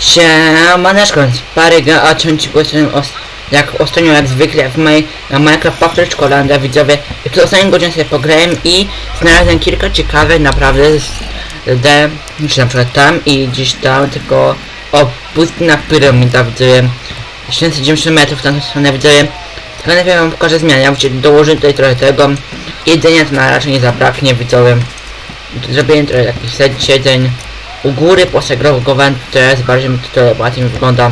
Siemaneczko, parę ga, a ciąć głosem os, jak ostatnio jak zwykle w mojej Minecraft Paprycz Kolanda widzowie. I tu ostatnią godzinę sobie pograłem i znalazłem kilka ciekawych naprawdę z D, czy na przykład tam i gdzieś tam tylko o pustyna piramida widzowie. 790 metrów tam stronę widzowie. Tylko najpierw wam pokażę zmiany, ja muszę dołożyć tutaj trochę tego. Jedzenia to na raczej nie zabraknie widzowie. Zrobiłem trochę takich siedzeń u góry posegregowane teraz bardziej mi to ładnie wygląda.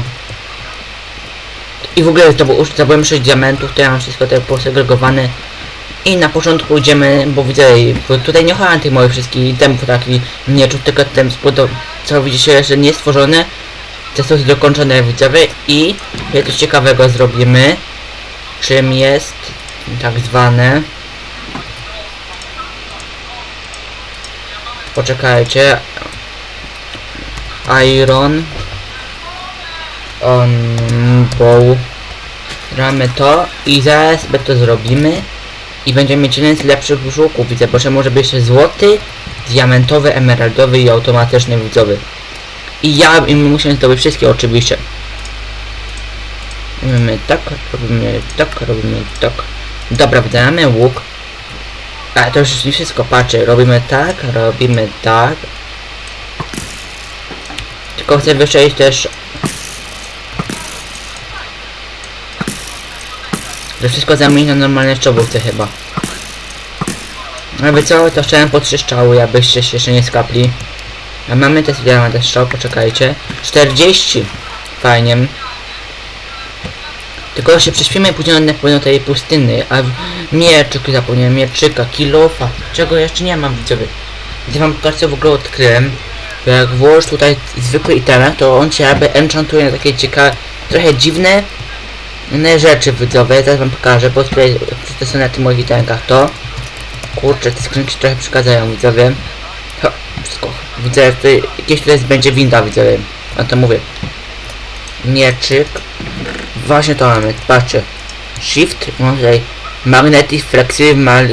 I w ogóle to było, zdobyłem 6 diamentów, to ja mam wszystko tak posegregowane i na początku idziemy, bo widzę, bo tutaj nie chowałem tych moich wszystkich temów takich mieczów, tylko ten spod, co widzicie, że nie stworzone te są dokończone widzowie i coś ciekawego zrobimy. Czym jest tak zwane? Poczekajcie Iron. On bow Gramy to i zaraz to zrobimy. I będziemy mieć jeden z lepszych żółków widzę, że może być jeszcze złoty, diamentowy, emeraldowy i automatyczny widzowy. I ja i my musimy zdobyć wszystkie oczywiście. Robimy tak, robimy tak, robimy tak. Dobra, wydajemy łuk. A to już nie wszystko, patrzę, robimy tak, robimy tak tylko chcę wystrzelić też że wszystko zamienić na normalne szczobówce chyba. Jakby co, to chciałem po trzy strzały, abyście się jeszcze nie skapli. A mamy też, ile mamy też strzał, poczekajcie. 40 Fajnie. Tylko się prześpimy później na pewno tej pustyny A w- mieczyk zapomniałem, mieczyka, kilofa. Czego jeszcze nie mam widzowie? Gdy wam pokażę co w ogóle odkryłem Jak włożysz tutaj zwykły itemek, to on się jakby enchantuje na takie ciekawe Trochę dziwne rzeczy widzowie, teraz wam pokażę, bo tutaj to są na tych moich iteмкach to Kurczę, te skrzynki trochę przeszkadzają widzowie Ho, wszystko Widzę, że tutaj gdzieś tutaj będzie winda widzowie Ja to mówię Mieczyk Właśnie to mamy, patrzcie Shift, mam tutaj Magnetic Flexible mal...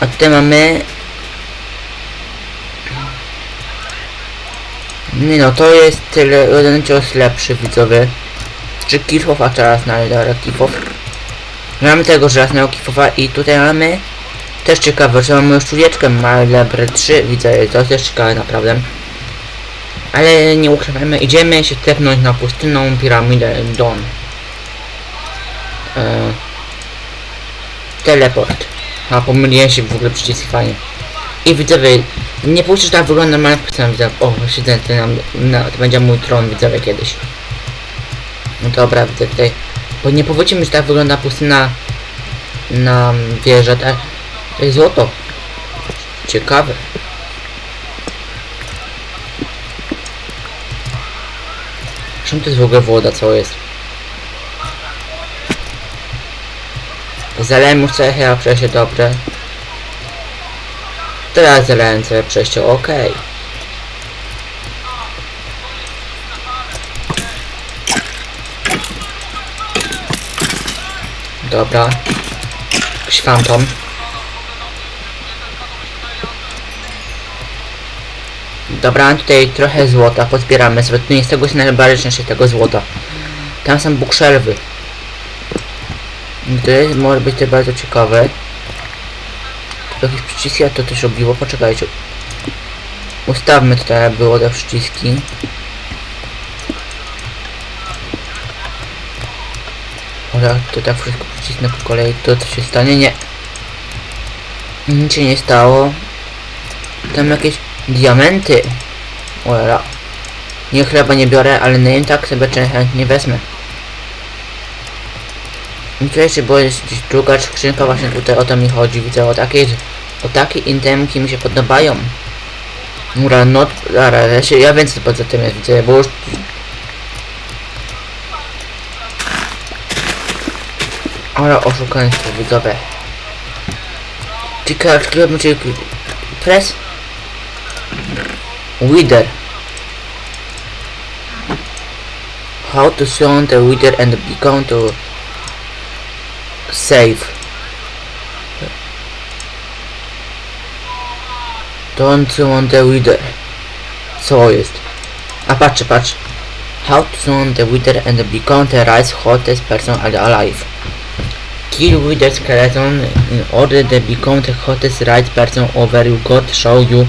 A tutaj mamy Nie no, to jest tyle, jeden cios lepszy widzowie Czy kifow, a teraz na dobra, kifow Mamy tego żelaznego kifowa i tutaj mamy też ciekawe, że mamy już człowieczkę Malebre 3, widzę, to jest też ciekawe naprawdę. Ale nie ukrywajmy, idziemy się tepnąć na pustynną piramidę Don. E, teleport. A pomyliłem się w ogóle przycisk fajnie. I widzowie, nie pójdziesz tak wygląda pustyna, widzę. O, siedzę tutaj na, na, to będzie mój tron, widzowie, kiedyś. No dobra, widzę tutaj. Bo nie powiecie że tak wygląda pustyna na wieżę, tak? To jest złoto. Ciekawe. Czym to jest w ogóle woda, co jest? Zalałem już całe chyba przejście dobre. Teraz całe przejście, okej. Dobra. Fantom. Dobra, tutaj trochę złota, pozbieramy sobie. Tu z tego jest najbardziej tego złota. Tam są bookshelfy. Gdy może być to bardzo ciekawe. Jakieś przyciski, a to też robiło, poczekajcie. Ustawmy tutaj, jak było te przyciski. Ale to tak wszystko przycisnę po kolei, to co się stanie? Nie. Nic się nie stało. Tam jakieś diamenty. Ola. Nie chleba nie biorę, ale name tak sobie chętnie wezmę. I tutaj czy była jest gdzieś druga skrzynka właśnie tutaj o to mi chodzi. Widzę o takie, o takie intemki mi się podobają. Mura not, dobra, ja, się, ja więcej poza tym jest, widzę, bo już Ale oszukaństwo widzowie. Ciekawe, czy press Wither How to summon the wither and become to save Don't summon the wither Co jest? A patrz, patrz. How to summon the Wither and become the right hottest person alive. Kill Wither skeleton in order to become the hottest right person over you God show you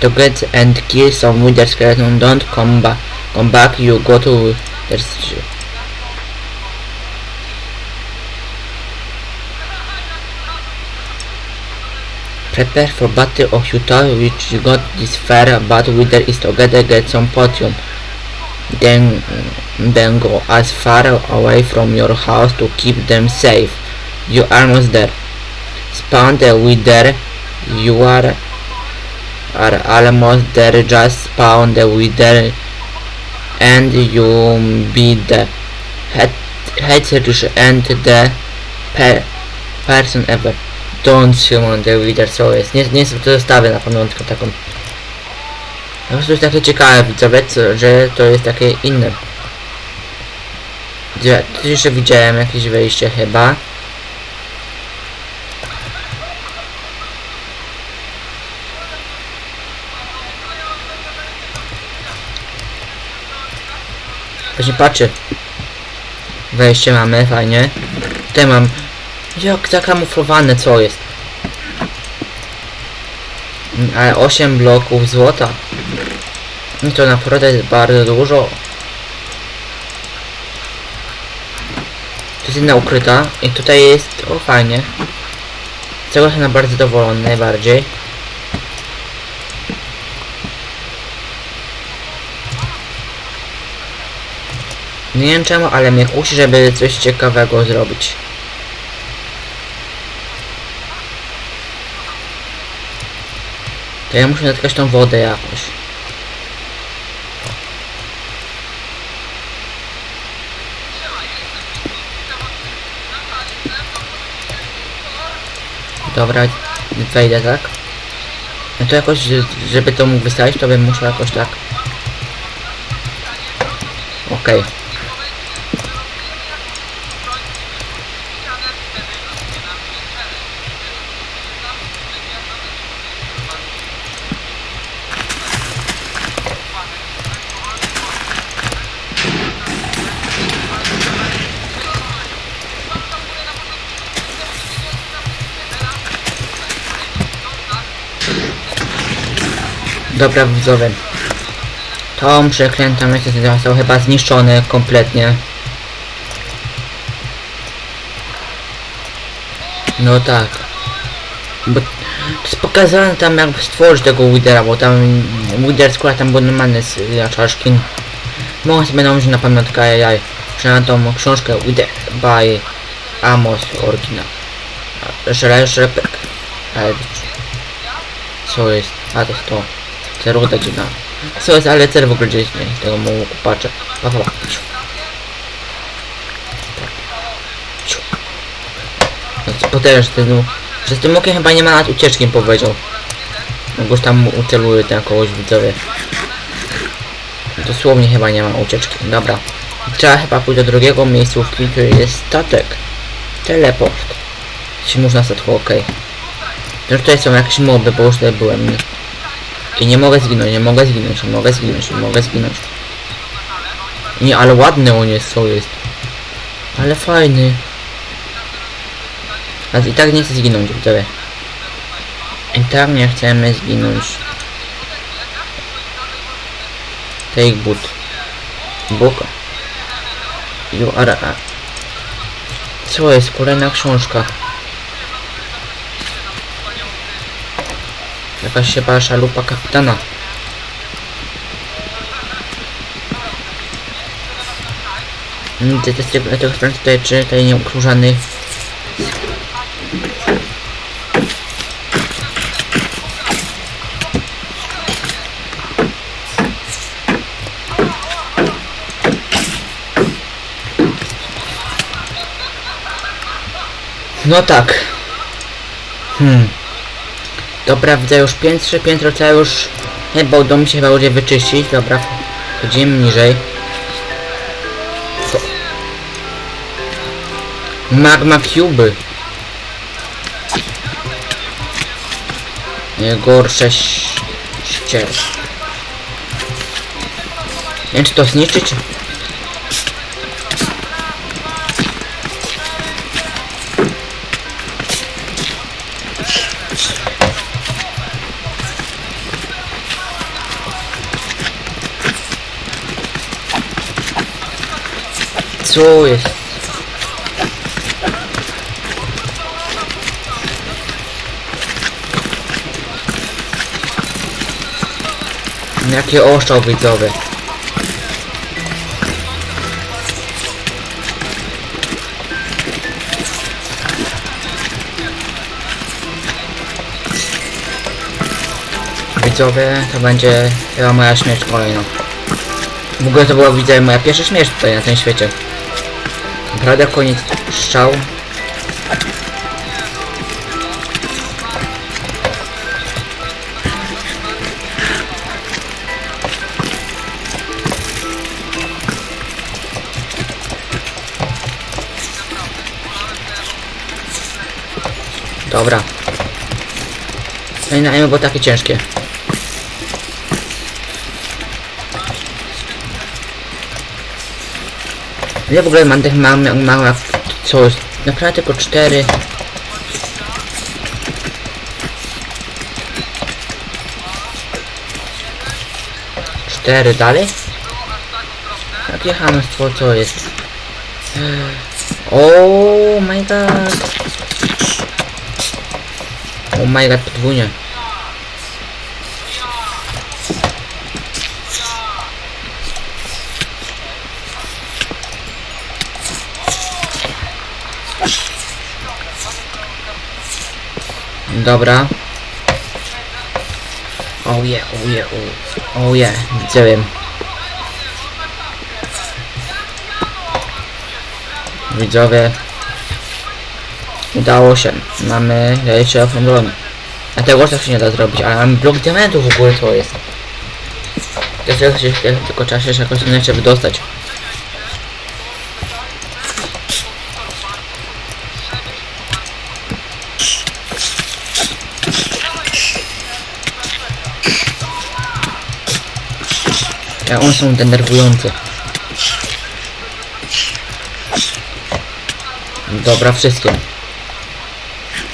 to get and kill some Wither skeleton. Don't come back. Come back. You go to there's Prepare for battle of Utah which got this fair but wither is together get some potion. Then then go as far away from your house to keep them safe. You are almost there. Spawn the wither. You are are almost there. Just spawn the wither and you be the head head and the per, person ever. Don't summon the wither, co jest. Nie, nie to zostawię na pamiątkę taką. Po prostu jest takie ciekawe widzowie, że to jest takie inne. Gdzie, tu jeszcze widziałem jakieś wejście chyba. Właśnie patrzę. Wejście mamy, fajnie. Tutaj mam... Jak zakamuflowane co jest. Ale 8 bloków złota. No to naprawdę jest bardzo dużo. To jest jedna ukryta i tutaj jest, o fajnie. Z tego jestem bardzo zadowolony najbardziej. Nie wiem czemu, ale mnie kusi, żeby coś ciekawego zrobić. Ja muszę natkać tą wodę jakoś. Dobra, wejdę tak. No to jakoś, że- żeby to mógł wystawić, to bym musiał jakoś tak. Okej. Dobra widzowie. Tą przeklętą miejsce został chyba zniszczony kompletnie. No tak. Bo jest pokazane tam jak stworzyć tego Widera, bo tam Wider składa tam był normalny z ja, czaszki. Mogę sobie namówić na pamiątkę, ajajaj. Przynajmniej tą książkę Wider by Amos oryginał. Szrepek. Ale co jest? A to jest to. Ceruda dziwna. Co jest, ale cer w ogóle gdzieś nie. Tego mu patrzę. Pa, pa. No potężny ten że z tym okiem chyba nie ma nad ucieczkiem powiedział. Mogłoś tam uceluje ten kogoś widzowie. Dosłownie chyba nie ma ucieczki. Dobra. Trzeba chyba pójść do drugiego miejscówki, to jest statek. Teleport. Jeśli można statku, okej. Okay. Tutaj są jakieś moby, bo już tutaj byłem. I nie mogę zginąć, nie mogę zginąć, nie mogę zginąć, nie mogę zginąć. Nie, ale ładny on jest, co jest. Ale fajny. A i tak nie chcę zginąć, widzowie. I tak nie chcemy zginąć. Take boot. Buka. You are a... Co jest? Kolejna książka. Jakaś chyba szalupa kapitana. Mm, Ty też tego, tutaj, czy tutaj nieukróżany No tak. Hmm. Dobra, widzę już piętrze, piętro trzeba już... Chyba uda mi się chyba będzie wyczyścić, dobra. Chodzimy niżej. Co? Magma Cube. Nie gorsze ś- ścier. wiem czy to zniszczyć. Co jest? Jakie oszczał widzowy. Widzowie, to będzie chyba moja śmierć kolejna. W ogóle to była widzę moja pierwsza śmierć tutaj na tym świecie. Naprawdę koniec strzał. Dobra. No było takie ciężkie. Ile w ogóle mam tych mam, mam co? Naprawdę tylko cztery. Cztery dalej? Jakie hamstwo co jest? Oh my god. Oh my god, podwójnie. Dobra. Oh yeah, oh yeah, oh, oh yeah. Widzowie. Udało się. Mamy jeszcze obrony. A tego też się nie da zrobić, ale mamy blok diamentu w ogóle to jest. To jest się, tylko trzeba się jakoś inaczej wydostać. Ja one są denerwujące. Dobra, wszystkie.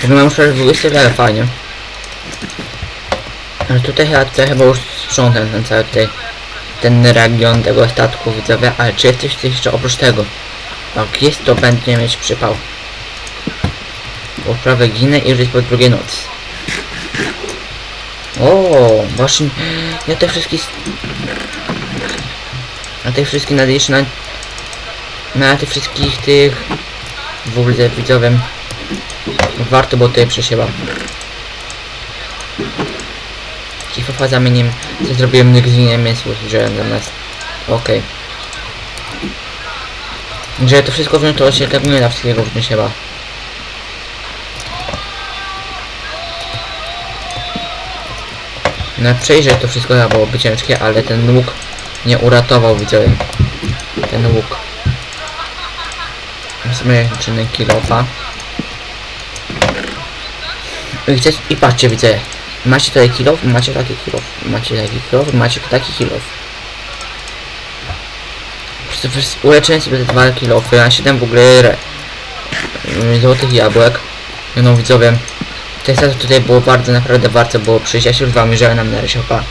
Jak mam już 20 ale fajnie. Ale tutaj chyba, tutaj chyba już sprzątam ten cały ten region tego statku widzowie, ale czy jest coś jeszcze oprócz tego? Jak jest, to będzie mieć przypał. Bo prawie ginę i już jest po drugiej nocy. O, właśnie, ja te wszystkie... Na tych wszystkich nadejście na... Na tych wszystkich tych... W ogóle widzowym... Warto było tutaj przesiewa. Kifofa zamieniem... Co zrobiłem winiem mięsu, że zamiast... Okej. Że to wszystko wziąć, to się tak nie da wszystkiego wziąć chyba. Na przejrzeć to wszystko chyba byłoby ciężkie, ale ten łuk nie uratował widzowie. Ten łuk. Wezmę czynny kilofa. I, chcę, I patrzcie widzę. Macie tutaj kilof, macie taki kilof, macie taki kilof, macie taki kilof. Uleczyłem sobie te dwa kilofy, a 7 w ogóle re, złotych jabłek. No widzowie, stacji tutaj było bardzo, naprawdę warto było przyjść. Ja się wam że nam na razie, pa.